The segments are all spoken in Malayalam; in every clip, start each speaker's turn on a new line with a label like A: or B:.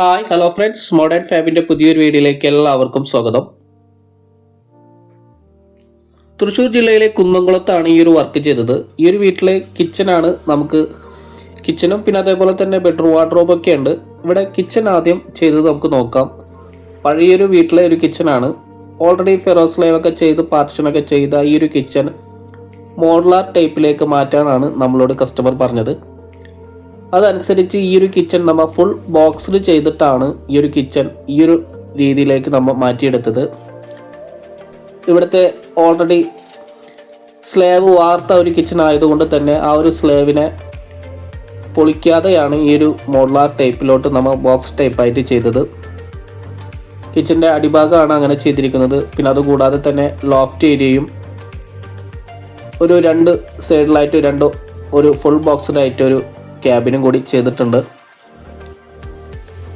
A: Hi hello friends. മോഡേൺ ഫാബിന്റെ പുതിയൊരു വീഡിയോയിലേക്ക് എല്ലാവർക്കും സ്വാഗതം. തൃശ്ശൂർ ജില്ലയിലെ കുന്നംകുളത്താണ് ഈ ഒരു വർക്ക് ചെയ്തത്. ഈ ഒരു വീട്ടിലെ കിച്ചനാണ് നമുക്ക് കിച്ചനും പിന്നെ അതേപോലെ തന്നെ ബെഡ്റൂം വാർഡ്രോബ് ഒക്കെ ഉണ്ട്. ഇവിടെ കിച്ചൺ ആദ്യം ചെയ്തത് നമുക്ക് നോക്കാം. പഴയൊരു വീട്ടിലെ ഒരു കിച്ചനാണ് ഓൾറെഡി ഫെറോസ് ലൈവ് ഒക്കെ ചെയ്ത് പാർട്ടിഷനൊക്കെ ചെയ്ത ഈ ഒരു കിച്ചൺ മോഡുലാർ ടൈപ്പിലേക്ക് മാറ്റാനാണ് നമ്മളോട് കസ്റ്റമർ പറഞ്ഞത്. അതനുസരിച്ച് ഈ ഒരു കിച്ചൺ നമ്മൾ ഫുൾ ബോക്സ്ഡ് ചെയ്തിട്ടാണ് ഈ ഒരു കിച്ചൺ ഈ ഒരു രീതിയിലേക്ക് നമ്മൾ മാറ്റിയെടുത്തത്. ഇവിടുത്തെ ഓൾറെഡി സ്ലേവ് വാർത്ത ഒരു കിച്ചൺ ആയതുകൊണ്ട് തന്നെ ആ ഒരു സ്ലേവിനെ പൊളിക്കാതെയാണ് ഈ ഒരു മോഡുലാർ ടൈപ്പിലോട്ട് നമ്മൾ ബോക്സ് ടൈപ്പായിട്ട് ചെയ്തത്. കിച്ചന്റെ അടിഭാഗമാണ് അങ്ങനെ ചെയ്തിരിക്കുന്നത്. പിന്നെ അതുകൂടാതെ തന്നെ ലോഫ്റ്റ് ഏരിയയും ഒരു രണ്ട് സൈഡിലായിട്ട് രണ്ട് ഒരു ഫുൾ ബോക്സ്ഡ് ആയിട്ട് ഒരു ക്യാബിനും കൂടി ചെയ്തിട്ടുണ്ട്.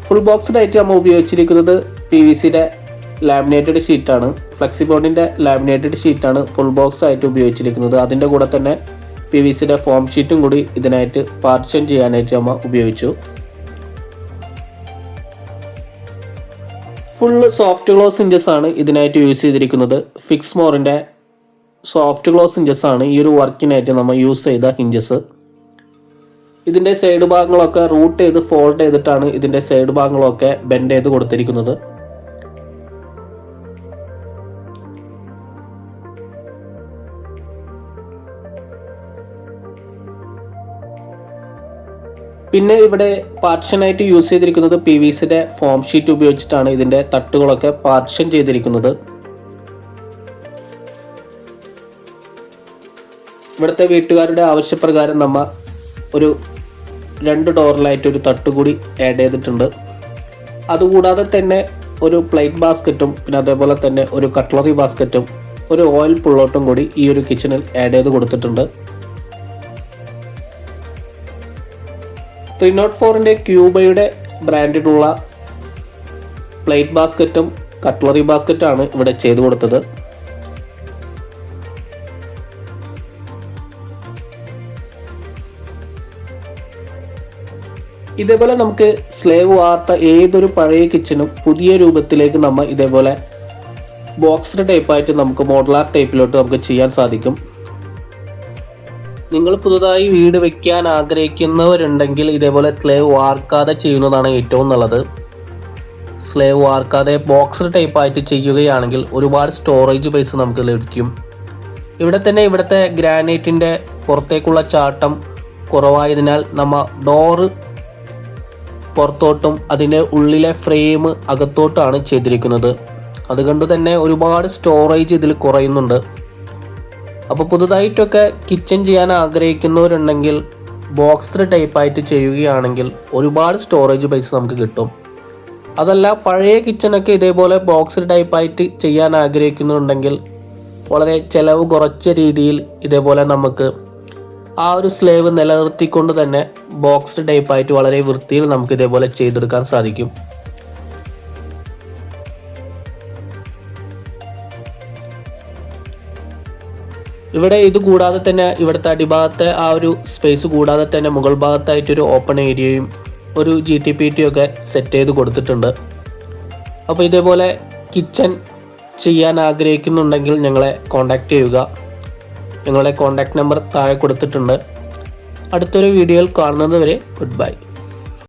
A: ഫുൾ ബോക്സ് ആയിട്ട് നമ്മൾ ഉപയോഗിച്ചിരിക്കുന്നത് പി വി സിയുടെ ലാമിനേറ്റഡ് ഷീറ്റാണ് ഫ്ലെക്സി ഫ്ലെക്സിബോർഡിന്റെ ലാമിനേറ്റഡ് ഷീറ്റാണ് ഫുൾ ബോക്സ് ആയിട്ട് ഉപയോഗിച്ചിരിക്കുന്നത്. അതിന്റെ കൂടെ തന്നെ പി വി സിയുടെ ഫോം ഷീറ്റും കൂടി ഇതിനായിട്ട് പാർട്ടിഷൻ ചെയ്യാനായിട്ട് നമ്മൾ ഉപയോഗിച്ചു. ഫുള്ള് സോഫ്റ്റ് ഗ്ലോസ് ഇഞ്ചസ് ആണ് ഇതിനായിട്ട് യൂസ് ചെയ്തിരിക്കുന്നത്. ഫിക്സ് മോറിന്റെ സോഫ്റ്റ് ഗ്ലോസ് ഇഞ്ചസ് ആണ് ഈ ഒരു വർക്കിനായിട്ട് നമ്മൾ യൂസ് ചെയ്ത ഹിഞ്ചസ് ഇതിന്റെ സൈഡ് ഭാഗങ്ങളൊക്കെ റൂട്ട് ചെയ്ത് ഫോൾഡ് ചെയ്തിട്ടാണ് ഇതിന്റെ സൈഡ് ഭാഗങ്ങളൊക്കെ ബെൻഡ് ചെയ്ത് കൊടുത്തിരിക്കുന്നത്. പിന്നെ ഇവിടെ പാർഷനായിട്ട് യൂസ് ചെയ്തിരിക്കുന്നത് പി വി സിയുടെ ഫോം ഷീറ്റ് ഉപയോഗിച്ചിട്ടാണ് ഇതിന്റെ തട്ടുകളൊക്കെ പാർഷൻ ചെയ്തിരിക്കുന്നത്. ഇവിടുത്തെ വീട്ടുകാരുടെ ആവശ്യപ്രകാരം നമ്മ ഒരു രണ്ട് ഡോറിലായിട്ട് ഒരു തട്ട് കൂടി ആഡ് ചെയ്തിട്ടുണ്ട്. അതുകൂടാതെ തന്നെ ഒരു പ്ലേറ്റ് ബാസ്ക്കറ്റും പിന്നെ അതേപോലെ തന്നെ ഒരു കട്ട്ലറി ബാസ്ക്കറ്റും ഒരു ഓയിൽ പുള്ളോട്ടും കൂടി ഈ ഒരു കിച്ചണിൽ ആഡ് ചെയ്ത് കൊടുത്തിട്ടുണ്ട്. ത്രീ നോട്ട് ഫോറിന്റെ ക്യൂബയുടെ ബ്രാൻഡിലുള്ള പ്ലേറ്റ് ബാസ്ക്കറ്റും കട്ട്ലറി ബാസ്ക്കറ്റാണ് ഇവിടെ ചെയ്തു കൊടുത്തത്. ഇതേപോലെ നമുക്ക് സ്ലേവ് വാർത്ത ഏതൊരു പഴയ കിച്ചനും പുതിയ രൂപത്തിലേക്ക് നമ്മൾ ഇതേപോലെ ബോക്സ്ഡ് ടൈപ്പായിട്ട് നമുക്ക് മോഡലാർ ടൈപ്പിലോട്ട് നമുക്ക് ചെയ്യാൻ സാധിക്കും. നിങ്ങൾ പുതുതായി വീട് വെക്കാൻ ആഗ്രഹിക്കുന്നവരുണ്ടെങ്കിൽ ഇതേപോലെ സ്ലേവ് വാർക്കാതെ ചെയ്യുന്നതാണ് ഏറ്റവും നല്ലത്. സ്ലേവ് വാർക്കാതെ ബോക്സ്ഡ് ടൈപ്പായിട്ട് ചെയ്യുകയാണെങ്കിൽ ഒരുപാട് സ്റ്റോറേജ് പൈസ നമുക്ക് ലഭിക്കും. ഇവിടെ തന്നെ ഇവിടുത്തെ ഗ്രാനൈറ്റിന്റെ പുറത്തേക്കുള്ള ചാട്ടം കുറവായതിനാൽ നമ്മൾ ഡോറ് പുറത്തോട്ടും അതിന്റെ ഉള്ളിലെ ഫ്രെയിം അകത്തോട്ടാണ് ചെയ്തിരിക്കുന്നത്. അതുകൊണ്ട് തന്നെ ഒരുപാട് സ്റ്റോറേജ് ഇതിൽ കുറയുന്നുണ്ട്. അപ്പോൾ പുതുതായിട്ടൊക്കെ കിച്ചൺ ചെയ്യാൻ ആഗ്രഹിക്കുന്നവരുണ്ടെങ്കിൽ ബോക്സ്ഡ് ടൈപ്പായിട്ട് ചെയ്യുകയാണെങ്കിൽ ഒരുപാട് സ്റ്റോറേജ് പൈസ നമുക്ക് കിട്ടും. അതല്ല പഴയ കിച്ചണൊക്കെ ഇതേപോലെ ബോക്സ്ഡ് ടൈപ്പായിട്ട് ചെയ്യാൻ ആഗ്രഹിക്കുന്നുണ്ടെങ്കിൽ വളരെ ചിലവ് കുറച്ച രീതിയിൽ ഇതേപോലെ നമുക്ക് ആ ഒരു സ്ലേവ് നിലനിർത്തിക്കൊണ്ട് തന്നെ ബോക്സ്ഡ് ടൈപ്പായിട്ട് വളരെ വൃത്തിയിൽ നമുക്ക് ഇതേപോലെ ചെയ്തെടുക്കാൻ സാധിക്കും. ഇവിടെ ഇത് കൂടാതെ തന്നെ ഇവിടുത്തെ അടിഭാഗത്തെ ആ ഒരു സ്പേസ് കൂടാതെ തന്നെ മുകൾ ഭാഗത്തായിട്ടൊരു ഓപ്പൺ ഏരിയയും ഒരു ജി ടി പി ടി ഒക്കെ സെറ്റ് ചെയ്ത് കൊടുത്തിട്ടുണ്ട്. അപ്പോൾ ഇതേപോലെ കിച്ചൺ ചെയ്യാൻ ആഗ്രഹിക്കുന്നുണ്ടെങ്കിൽ ഞങ്ങളെ കോൺടാക്റ്റ് ചെയ്യുക. ഞങ്ങളുടെ കോൺടാക്റ്റ് നമ്പർ താഴെ കൊടുത്തിട്ടുണ്ട്. അടുത്തൊരു വീഡിയോയിൽ കാണുന്നത് വരെ ഗുഡ് ബൈ